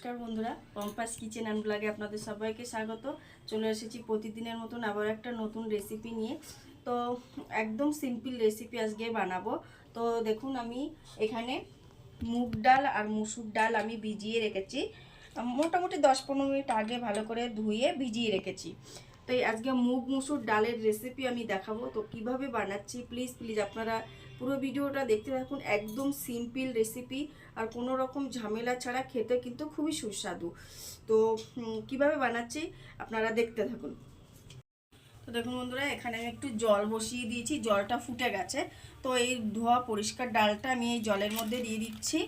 নমস্কার বন্ধুরা, পম্পাস kitchen and ব্লগে আপনাদের সবাইকে স্বাগত। চলে এসেছি প্রতিদিনের মতন আবার একটা নতুন রেসিপি নিয়ে। তো একদম সিম্পল রেসিপি আজকে বানাবো। তো দেখুন, আমি এখানে মুগ ডাল আর মুসুর ডাল আমি ভিজিয়ে রেখেছি। মোটামুটি দশ পনেরো মিনিট আগে ভালো করে ধুয়ে ভিজিয়ে রেখেছি। তো আজকে মুগ, মুসুর ডালের রেসিপি আমি দেখাবো। তো কীভাবে বানাচ্ছি প্লিজ প্লিজ আপনারা পুরো ভিডিওটা দেখতে থাকুন, একদম সিম্পল রেসিপি আর কোনো রকম ঝামেলা ছাড়া খেতে কিন্তু খুবই সুস্বাদু। তো কীভাবে বানাচ্ছি আপনারা দেখতে থাকুন। তো দেখুন বন্ধুরা, এখানে আমি একটু জল বসিয়ে দিয়েছি, জলটা ফুটে গেছে। তো এই ধোয়া পরিষ্কার ডালটা আমি এই জলের মধ্যে দিয়ে দিচ্ছি।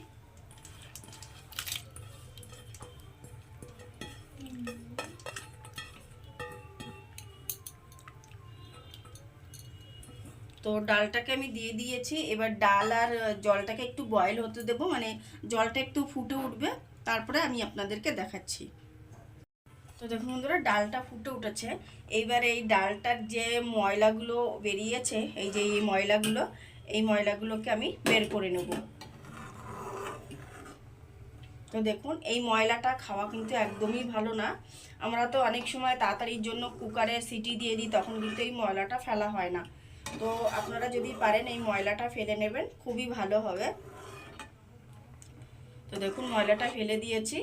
তো ডালটাকে আমি দিয়ে দিয়েছি। এবার ডাল আর জলটাকে একটু বয়েল হতে দেবো। মানে জলটা একটু ফুটে উঠবে। তারপরে আমি আপনাদেরকে দেখাচ্ছি। তো দেখুন বন্ধুরা, ডালটা ফুটে উঠেছে। এইবার এই ডালটার যে ময়লাগুলো বেরিয়েছে, এই যে এই ময়লাগুলো, এই ময়লাগুলোকে আমি বের করে নেব। তো দেখুন, এই ময়লাটা খাওয়া কিন্তু একদমই ভালো না। আমরা তো অনেক সময় তাড়াতাড়ির জন্য কুকারে সিটি দিয়ে দিই, তখন কিন্তু এই ময়লাটা ফেলা হয় না। তো আপনারা যদি পারেন এই ময়লাটা ফেলে নেবেন, খুবই ভালো হবে। তো দেখুন, ময়লাটা ফেলে দিয়েছি।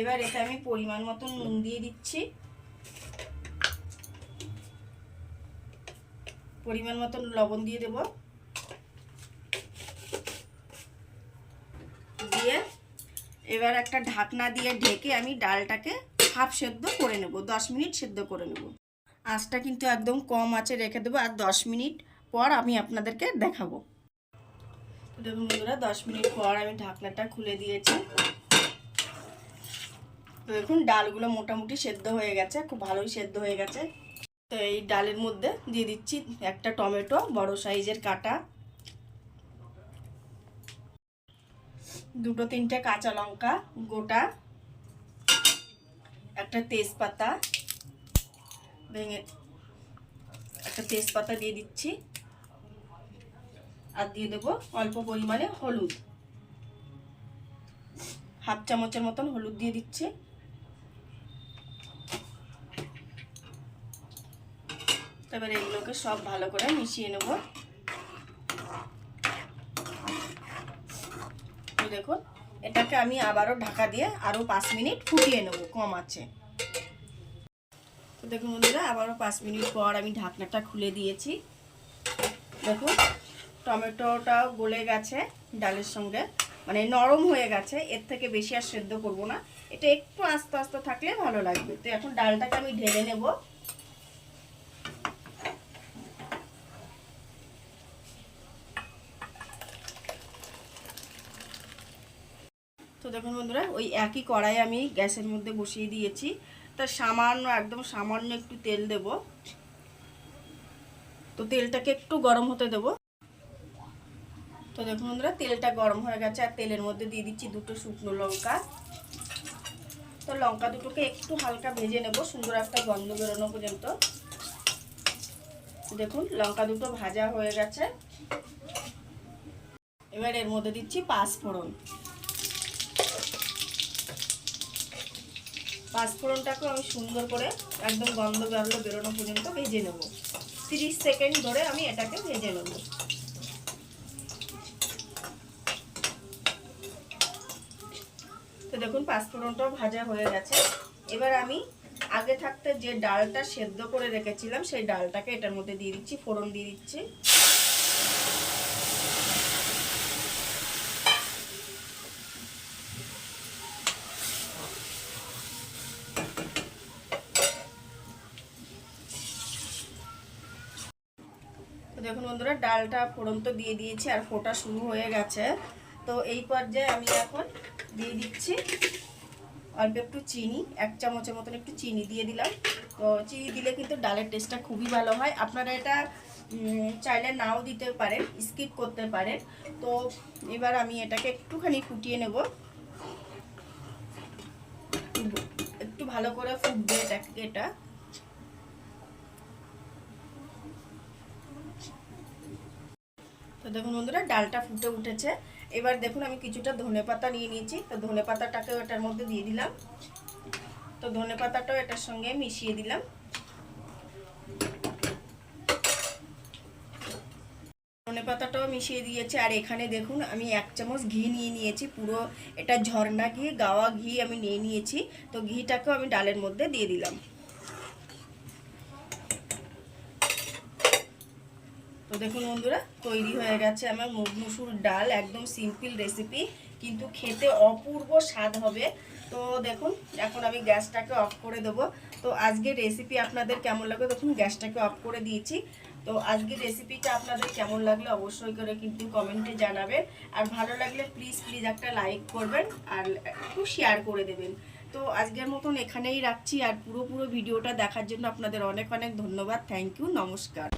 এবার এতে আমি পরিমাণ মতো নুন দিয়ে দিচ্ছি। পরিমাণ মতন লবণ দিয়ে দেব। দিয়ে এবার একটা ঢাকনা দিয়ে ঢেকে আমি ডালটাকে হাফ সেদ্ধ করে নেব, দশ মিনিট সেদ্ধ করে নেব। আঁচটা কিন্তু একদম কম আছে, রেখে দেবো। আর দশ মিনিট পর আমি আপনাদেরকে দেখাবো। দেখুন বন্ধুরা, দশ মিনিট পর আমি ঢাকনাটা খুলে দিয়েছি। তো দেখুন, ডালগুলো মোটামুটি সেদ্ধ হয়ে গেছে, খুব ভালোই সেদ্ধ হয়ে গেছে। তো এই ডালের মধ্যে দিয়ে দিচ্ছি একটা টমেটো, বড় সাইজের কাটা। দুটো তিনটে কাঁচা লঙ্কা গোটা। একটা তেজপাতা। ভেঙে একটা তেজপাতা দিয়ে দিচ্ছি। আর দিয়ে দেবো অল্প পরিমাণে হলুদ। হাফ চামচের মতন হলুদ দিয়ে দিচ্ছি। এবার এগুলোকে সব ভালো করে মিশিয়ে নেব। দেখুন, এটাকে আমি আবারও ঢাকা দিয়ে আরও পাঁচ মিনিট ফুটিয়ে নেব, কম আছে। তো দেখুন বন্ধুরা, আবারও পাঁচ মিনিট পর আমি ঢাকনাটা খুলে দিয়েছি। দেখুন টমেটোটাও গলে গেছে ডালের সঙ্গে। মানে নরম হয়ে গেছে, এর থেকে বেশি আর সেদ্ধ করব না। এটা একটু আস্তে আস্তে থাকলে ভালো লাগবে। তো এখন ডালটাকে আমি ঢেলে নেব। তো দেখুন বন্ধুরা, ওই একই কড়াই আমি গ্যাসের মধ্যে বসিয়ে দিয়েছি। তা সামান্য, একদম সামান্য একটু তেল দেব। তো তেলটাকে একটু গরম হতে দেব। তো দেখুন বন্ধুরা, তেলটা গরম হয়ে গেছে, আর তেলের মধ্যে দিয়ে দিচ্ছি দুটো শুকনো লঙ্কা। তো লঙ্কা দুটোকে একটু হালকা ভেজে নেব, সুন্দর একটা গন্ধ বেরোনো পর্যন্ত। দেখুন, লঙ্কা দুটো ভাজা হয়ে গেছে। এবার এর মধ্যে দিচ্ছি পাঁচফোড়ন। পাঁচফোড়নটাকে আমি সুন্দর করে একদম গন্ধ বেরোলো, বেরোনো পর্যন্ত ভেজে নেব। তিরিশ সেকেন্ড ধরে আমি এটাকে ভেজে নেব। তো দেখুন, পাঁচফোড়নটাও ভাজা হয়ে গেছে। এবার আমি আগে থাকতে যে ডালটা সেদ্ধ করে রেখেছিলাম, সেই ডালটাকে এটার মধ্যে দিয়ে দিচ্ছি, ফোড়ন দিয়ে দিচ্ছি। দেখুন বন্ধুরা, ডালটা ফোড়ন তো দিয়ে দিয়েছি আর ফোটা শুরু হয়ে গেছে। তো এই পর্যায়ে আমি এখন দিয়ে দিচ্ছি অল্প একটু চিনি, এক চামচের মতন একটু চিনি দিয়ে দিলাম। তো চিনি দিলে কিন্তু ডালের টেস্টটা খুবই ভালো হয়। আপনারা এটা চাইলে নাও দিতে পারেন স্কিপ করতে পারেন। তো এবার আমি এটাকে একটুখানি ফুটিয়ে নেব। একটু ভালো করে ফুটবে এটাকে এটা। দেখুন বন্ধুরা, ডালটা ফুটে উঠেছে। এবার দেখুন আমি কিছুটা ধনে পাতা নিয়ে নিয়েছি। তো ধনে পাতাটাকেও এটার মধ্যে দিয়ে দিলাম। তো ধনে পাতাটাও এটার সঙ্গে মিশিয়ে দিলাম। ধনে পাতাটাও মিশিয়ে দিয়েছি। আর এখানে দেখুন আমি এক চামচ ঘি নিয়ে নিয়েছি। পুরো এটা ঝর্ণা ঘি, গাওয়া ঘি আমি নিয়ে নিয়েছি। তো ঘিটাকেও আমি ডালের মধ্যে দিয়ে দিলাম। তো দেখুন বন্ধুরা, তৈরি হয়ে গেছে আমার মুগ মুসুর ডাল, একদম সিম্পল রেসিপি কিন্তু খেতে অপূর্ব স্বাদ হবে। তো দেখুন, এখন আমি গ্যাসটাকে অফ করে দেবো। তো আজকের রেসিপি আপনাদের কেমন লাগবে দেখুন, গ্যাসটাকে অফ করে দিয়েছি। তো আজকের রেসিপিটা আপনাদের কেমন লাগল অবশ্যই করে কিন্তু কমেন্টে জানাবেন। আর ভালো লাগলে প্লিজ প্লিজ একটা লাইক করবেন আর একটু শেয়ার করে দেবেন। তো আজকের মতন এখানেই রাখছি আর পুরো পুরো ভিডিওটা দেখার জন্য আপনাদের অনেক অনেক ধন্যবাদ। থ্যাংক ইউ নমস্কার।